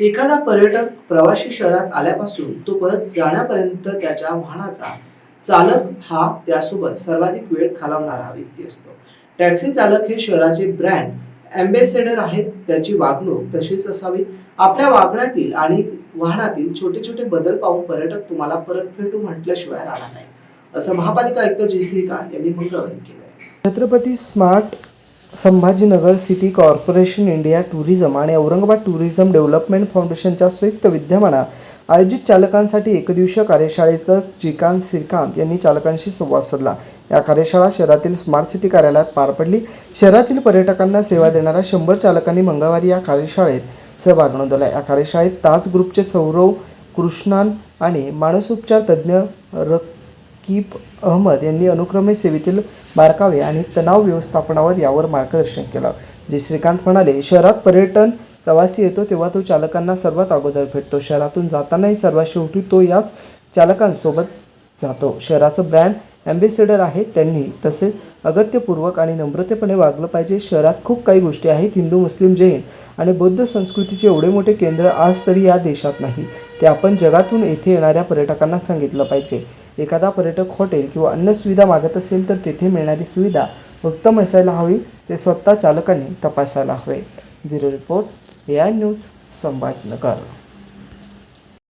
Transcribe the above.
एखादा पर्यटक प्रवासी शहरात आल्यापासून तो परत जाण्यापर्यंत त्याच्या वाहनाचा चालक हा त्यासोबत सर्वाधिक वेळ खालावणारा व्यक्ती असतो. टॅक्सी चालक हे शहराचे ब्रँड अँबेसेडर आहेत त्याची वागणूक तशीच असावी. आपल्या वागण्यातील आणि वाहनातील छोटे छोटे बदल पाहून पर्यटक तुम्हाला परत भेटू म्हटल्याशिवाय राहणार नाही. असं महापालिका आयुक्त जी श्रीकांत यांनी मंगळवारी केलं Chhatrapati smart Sambhajinagar city corporation India tourism आणि औरंगाबाद टुरिझम डेव्हलपमेंट फाउंडेशनच्या संयुक्त विद्यमानं आयोजित चालकांसाठी एकदिवसीय कार्यशाळेत श्रीकांत श्रीकांत यांनी चालकांशी संवाद साधला. या कार्यशाळा शहरातील स्मार्ट सिटी कार्यालयात पार पडली. शहरातील पर्यटकांना सेवा देणाऱ्या शंभर चालकांनी मंगळवारी या कार्यशाळेत सहभाग नोंदवला. या कार्यशाळेत ताज ग्रुपचे सौरव कृष्णान आणि मानसोपचार तज्ज्ञ रकीब अहमद यांनी अनुक्रमे सेवेतील बारकावे आणि तणाव व्यवस्थापनावर यावर मार्गदर्शन केलं. जे श्रीकांत म्हणाले शहरात पर्यटन प्रवासी येतो तेव्हा तो चालकांना सर्वात अगोदर भेटतो. शहरातून जातानाही सर्वात शेवटी तो याच चालकांसोबत जातो. शहराचं ब्रँड ॲम्बेसेडर आहे त्यांनी. तसेच अगत्यपूर्वक आणि नम्रतेपणे वागलं पाहिजे. शहरात खूप काही गोष्टी आहेत. हिंदू मुस्लिम जैन आणि बौद्ध संस्कृतीचे एवढे मोठे केंद्र आज तरी या देशात नाही. ते आपण जगातून येथे येणाऱ्या पर्यटकांना सांगितलं पाहिजे. एखादा पर्यटक हॉटेल किंवा अन्य सुविधा मागत असेल तर तेथे मिळणारी सुविधा उत्तम असायला हवी ते स्वतः चालकांनी तपासायला हवे. Bureau report A I news Sambhajinagar.